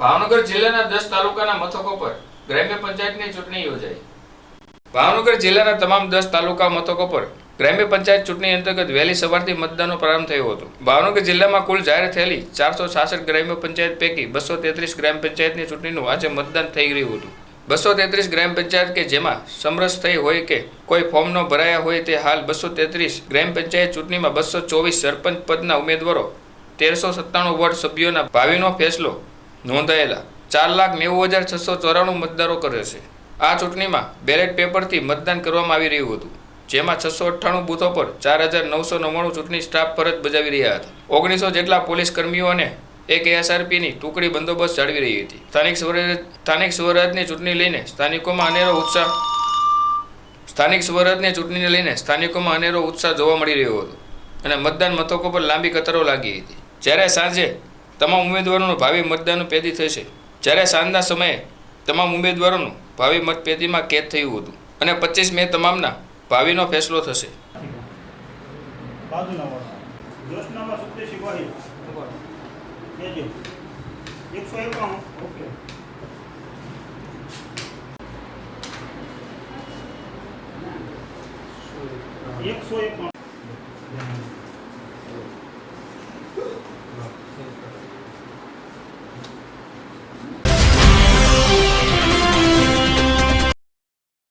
ભાવનગર જિલ્લાના દસ તાલુકાના મથકો પર ગ્રામ્ય પંચાયતની ચૂંટણી યોજાઈ. ભાવનગર જિલ્લાના તમામ દસ તાલુકા મથકો પર ગ્રામ્ય પંચાયત ચૂંટણી અંતર્ગત વહેલી સવારથી મતદાનનો પ્રારંભ થયો હતો. ભાવનગર જિલ્લામાં કુલ જાહેર થયેલી ચારસો છાસઠ ગ્રામ્ય પંચાયત પૈકી બસો તેત્રીસ ગ્રામ પંચાયતની ચૂંટણીનું આજે મતદાન થઈ રહ્યું હતું. બસો તેત્રીસ ગ્રામ પંચાયત કે જેમાં સમરસ થઈ હોય કે કોઈ ફોર્મ ન ભરાયા હોય તે હાલ બસો તેત્રીસ ગ્રામ પંચાયત ચૂંટણીમાં બસો ચોવીસ સરપંચ પદના ઉમેદવારો, તેરસો સત્તાણું વોર્ડ સભ્યોના ભાવિનો ફેસલો નોંધાયેલા ચાર લાખ નેવું હજાર છસો ચોરાણું મતદારો કરે છે. આ ચૂંટણીમાં બેલેટ પેપરથી મતદાન કરવામાં આવી રહ્યું હતું, જેમાં છસો અઠ્ઠાણું બૂથો પર ચાર હજાર નવસો નવ્વાણું ચૂંટણી સ્ટાફ ફરજ બજાવી રહ્યા હતા. ઓગણીસો જેટલા પોલીસ કર્મીઓ અને એક એએસઆરપીની ટુકડી બંદોબસ્ત જાળવી રહી હતી. સ્થાનિક સ્વરાજ, સ્થાનિક સ્વરાજની ચૂંટણી લઈને સ્થાનિકોમાં અનેરો ઉત્સાહ, સ્થાનિક સ્વરાજની ચૂંટણીને લઈને સ્થાનિકોમાં અનેરો ઉત્સાહ જોવા મળી રહ્યો હતો અને મતદાન મથકો પર લાંબી કતારો લાગી હતી. જ્યારે સાંજે તમામ ઉમેદવારોનું ભાવિ મતદાન પેદી થશે. જ્યારે સાંજના સમયે તમામ ઉમેદવારોનું ભાવિ મતપેદીમાં કેદ થયું હતું અને પચીસ મે તમામના ભાવિનો ફેસલો થશે. એકસો એકાણું.